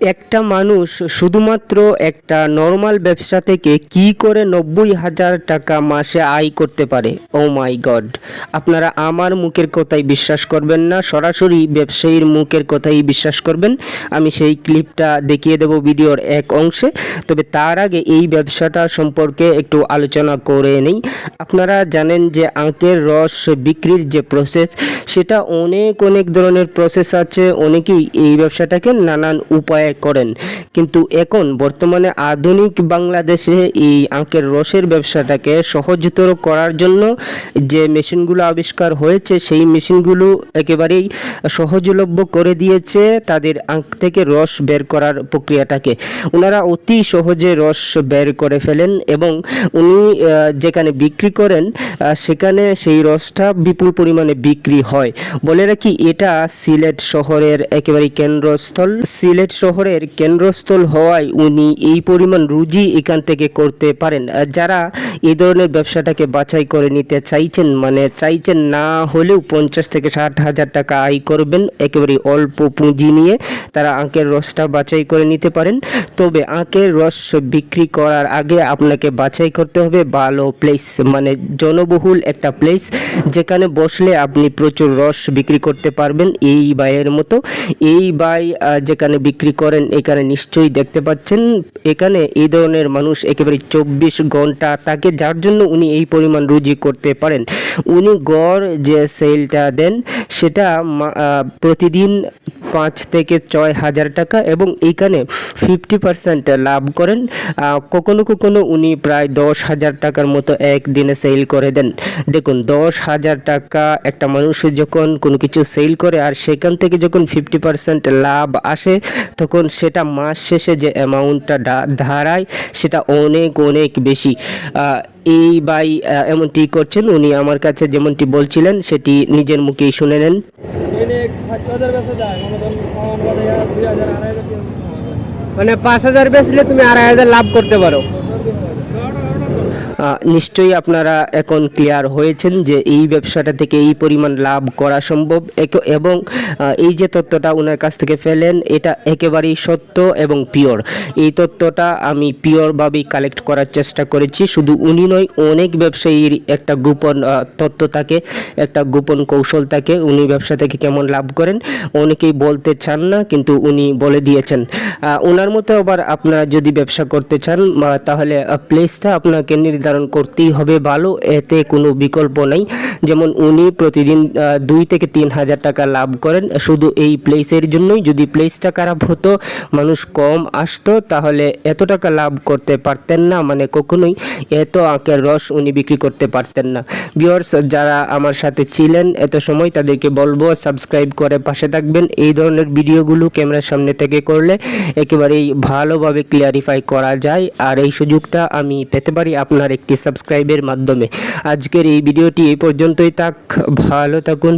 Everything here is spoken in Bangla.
একটা মানুষ শুধুমাত্র একটা নর্মাল ব্যবসা থেকে কি করে নব্বই হাজার টাকা মাসে আয় করতে পারে? ও মাই গড আপনারা আমার মুখের কথাই বিশ্বাস করবেন না, সরাসরি ব্যবসায়ীর মুখের কথাই বিশ্বাস করবেন। আমি সেই ক্লিপটা দেখিয়ে দেব ভিডিওর এক অংশে। তবে তার আগে এই ব্যবসাটা সম্পর্কে একটু আলোচনা করে নেই। আপনারা জানেন যে আখের রস বিক্রির যে প্রসেস সেটা অনেক অনেক ধরনের প্রসেস আছে। অনেকেই এই ব্যবসাটাকে নানান উপায়ে করেন। কিন্তু এখন বর্তমানে আধুনিক বাংলাদেশে এই আখের রসের ব্যবসাটাকে সহজতর করার জন্য যে মেশিনগুলো আবিষ্কার হয়েছে, সেই মেশিনগুলো একেবারেই সহজলভ্য করে দিয়েছে তাদের আখ থেকে রস বের করার প্রক্রিয়াটাকে। ওনারা অতি সহজে রস বের করে ফেলেন এবং উনি যেখানে বিক্রি করেন সেখানে সেই রসটা বিপুল পরিমাণে বিক্রি হয়। বলে রাখি, এটা সিলেট শহরের একেবারে কেন্দ্রস্থল। সিলেট শহরের কেন্দ্রস্থল হওয়ায় উনি এই পরিমাণ রুজি এখান থেকে করতে পারেন। যারা এই ধরনের ব্যবসাটাকে বাছাই করে নিতে চাইছেন মানে চাইছেন না হলেও পঞ্চাশ থেকে ষাট হাজার টাকা আয় করবেন, একেবারে অল্প পুঁজি নিয়ে তারা আখের রসটা বাছাই করে নিতে পারেন। তবে আখের রস বিক্রি করার আগে আপনাকে বাছাই করতে হবে ভালো প্লেস মানে জনবহুল একটা প্লেস যেখানে বসলে আপনি প্রচুর রস বিক্রি করতে পারবেন। এই বাইয়ের মতো, এই বাই যেখানে বিক্রি করেন এখানে নিশ্চয়ই দেখতে পাচ্ছেন। এখানে এই ধরনের মানুষ একেবারে চব্বিশ ঘণ্টা তাকে যার জন্য উনি এই পরিমাণ রুজি করতে পারেন। উনি গড় যে সেলটা দেন, সেটা প্রতিদিন পাঁচ থেকে ছয় হাজার টাকা এবং এইখানে ফিফটি পার্সেন্ট লাভ করেন। কখনো কখনো উনি প্রায় দশ হাজার টাকার মতো একদিনে সেল করে দেন। দেখুন, দশ হাজার টাকা একটা মানুষ যখন কোনো কিছু সেল করে আর সেখান থেকে যখন ফিফটি পার্সেন্ট লাভ আসে, তখন সেটা মাস শেষে যে অ্যামাউন্টটা ধারায় সেটা অনেক অনেক বেশি। এই বাই এমনটি করছেন, উনি আমার কাছে যেমনটি বলছিলেন, সেটি নিজের মুখেই শুনে নেন। মনে পাঁচ হাজার বেচলে তুমি আড়াই হাজার লাভ করতে পারো। নিশ্চয়ই আপনারা এখন ক্লিয়ার হয়েছেন যে এই ব্যবসাটা থেকে এই পরিমাণ লাভ করা সম্ভব। এবং এই যে তথ্যটা ওনার কাছ থেকে ফেলেন এটা একেবারেই সত্য এবং পিওর এই তথ্যটা আমি পিওরভাবেই কালেক্ট করার চেষ্টা করেছি। শুধু উনি নয়, অনেক ব্যবসায়ীর একটা গোপন তথ্য থাকে, একটা গোপন কৌশল থাকে, উনি ব্যবসা থেকে কেমন লাভ করেন। অনেকেই বলতে চান না, কিন্তু উনি বলে দিয়েছেন। ওনার মতো আবার আপনারা যদি ব্যবসা করতে চান তাহলে প্লেসটা আপনাকে নির্ধারণ করতেই হবে ভালো, এতে কোনো বিকল্প নাই। যেমন উনি প্রতিদিন দুই থেকে তিন হাজার টাকা লাভ করেন। শুধু এই প্লেসের জন্যই যদি প্লেসটা খারাপ হতো, মানুষ কম আসতো, তাহলে এত টাকা লাভ করতে পারতেন না। মানে কখনোই এত আঁকের রস উনি বিক্রি করতে পারতেন না। ভিউয়ার্স যারা আমার সাথে ছিলেন, এত সময় তাদেরকে বলব সাবস্ক্রাইব করে পাশে থাকবেন। এই ধরনের ভিডিওগুলো ক্যামেরার সামনে থেকে করলে একেবারেই ভালোভাবে ক্লিয়ারিফাই করা যায়। আর এই সুযোগটা আমি পেতে পারি আপনার একটি সাবস্ক্রাইবের মাধ্যমে। আজকের এই ভিডিওটি এই পর্যন্তই থাক ভালো থাকুন।